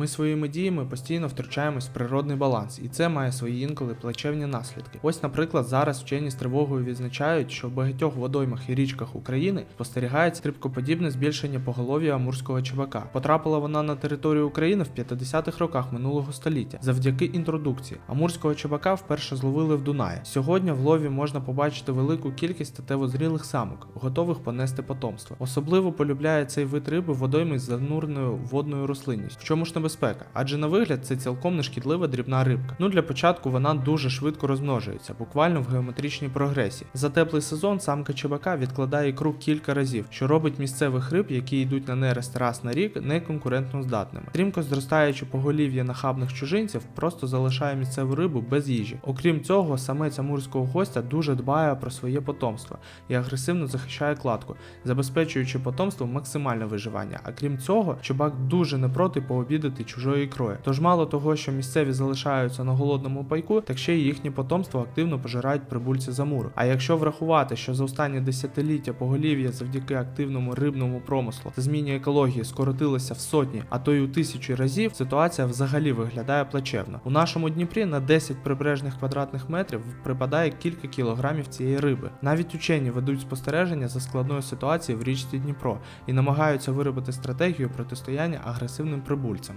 Ми своїми діями постійно втручаємось в природний баланс, і це має свої інколи плачевні наслідки. Ось, наприклад, зараз вчені з тривогою відзначають, що в багатьох водоймах і річках України спостерігається стрибкоподібне збільшення поголов'я амурського чебака. Потрапила вона на територію України в 50-х роках минулого століття завдяки інтродукції. Амурського чебака вперше зловили в Дунаї. Сьогодні в лові можна побачити велику кількість статевозрілих самок, готових понести потомство. Особливо полюбляє цей вид риби водойми з зануреною водною рослинністю. В чому ж небезпека? Адже на вигляд це цілком нешкідлива дрібна рибка. Ну для початку вона дуже швидко розмножується, буквально в геометричній прогресії. За теплий сезон самка чебака відкладає ікру кілька разів, що робить місцевих риб, які йдуть на нерест раз на рік, неконкурентно здатними. Стрімко зростаючи поголів'я нахабних чужинців просто залишає місцеву рибу без їжі. Окрім цього, самець амурського гостя дуже дбає про своє потомство і агресивно захищає кладку, забезпечуючи потомство максимальне виживання. А крім цього, чубак дуже не проти пообідати чужою ікрою. Тож мало того, що місцеві залишаються на голодному пайку, так ще й їхнє потомство активно пожирають прибульці з Амуру. А якщо врахувати, що за останні десятиліття поголів'я завдяки активному рибному промислу та зміні екології скоротилося в сотні, а то й у тисячі разів, ситуація взагалі виглядає плачевно. У нашому Дніпрі на 10 прибережних квадратних метрів припадає кілька кілограмів цієї риби. Навіть учені ведуть спостереження за складною ситуацією в річці Дніпро і намагаються виробити стратегію протистояння агресивним прибульцям.